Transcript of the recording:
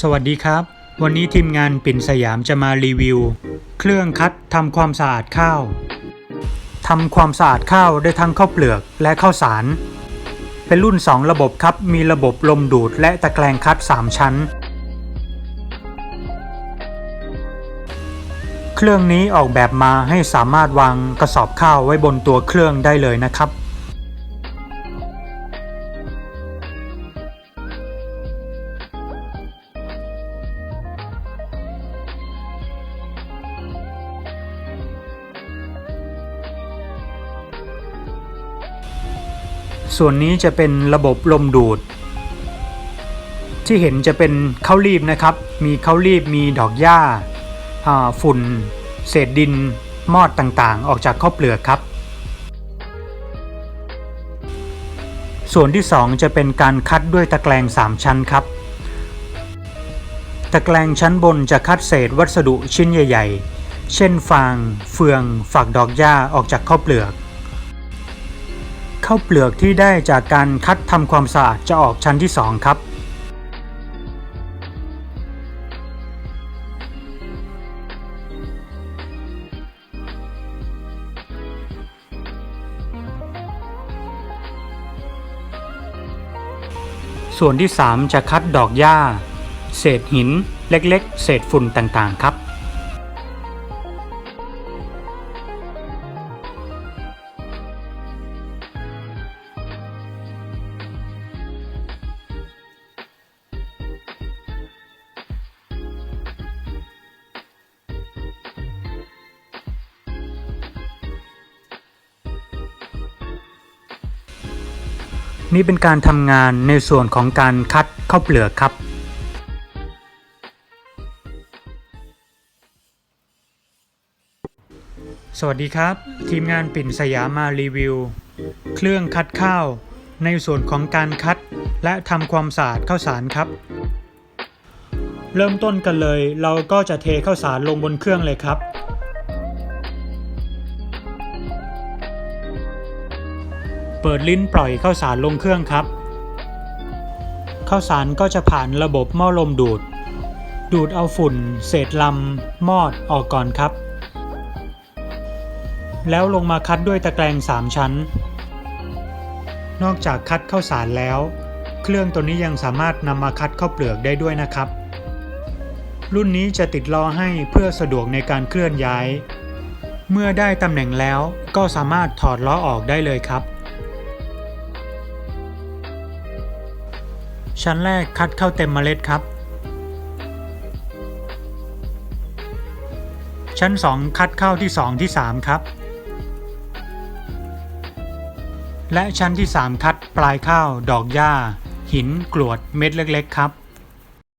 สวัสดีครับ วันนี้ทีมงานปิ่นสยามจะมารีวิว เครื่องคัดทำความสะอาดข้าวทำความสะอาดข้าวได้ทั้งข้าวเปลือกและข้าวสาร เป็นรุ่น 2 ระบบครับ มีระบบลมดูดและตะแกรงคัด 3 ชั้น เครื่องนี้ออกแบบมาให้สามารถวางกระสอบข้าวไว้บนตัวเครื่องได้เลยนะครับ ส่วนนี้จะเป็นระบบลมดูด ที่เห็นจะเป็นข้าวรีบนะครับ มีข้าวรีบมีดอกหญ้าฝุ่น เศษดิน มอดต่างๆ ออกจากข้าวเปลือกครับ ส่วนที่ 2 จะเป็นการคัดด้วยตะแกรง3 ชั้นครับ ตะแกรงชั้นบนจะคัดเศษวัสดุชิ้นใหญ่ ๆ เช่นฟาง เฟือง ฝักดอกหญ้าออกจากข้าวเปลือก ข้าวเปลือกที่ได้จากการคัดทำความสะอาดจะออกชั้นที่ 2 ครับ ส่วนที่ 3 จะคัดดอกหญ้า เศษหินเล็กๆ เศษฝุ่นต่างๆ ครับ นี่เป็นการทำงานในส่วนของการคัดข้าวเปลือกครับ สวัสดีครับ ทีมงานปิ่นสยามมารีวิว เครื่องคัดข้าว ในส่วนของการคัดและทำความสะอาดข้าวสารครับ เริ่มต้นกันเลย เราก็จะเทข้าวสารลงบนเครื่องเลยครับ เปิดลิ้นปล่อยข้าวสารลงเครื่องครับข้าวสารก็จะผ่านระบบหม้อลมดูด ดูดเอาฝุ่น เศษลำมอดออกก่อนครับ แล้วลงมาคัดด้วยตะแกรง3ชั้น นอกจากคัดข้าวสารแล้ว เครื่องตัวนี้ยังสามารถนำมาคัดข้าวเปลือกได้ด้วยนะครับ รุ่นนี้จะติดล้อให้เพื่อสะดวกในการเคลื่อนย้าย เมื่อได้ตำแหน่งแล้วก็สามารถถอดล้อออกได้เลยครับ ชั้นแรกคัดเข้าเต็มเมล็ดครับ ชั้น 2 คัดเข้าที่ 2 ที่ 3 ครับ และชั้นที่ 3 คัดปลายข้าว ดอกหญ้า หินกรวดเม็ดเล็ก ๆ ครับ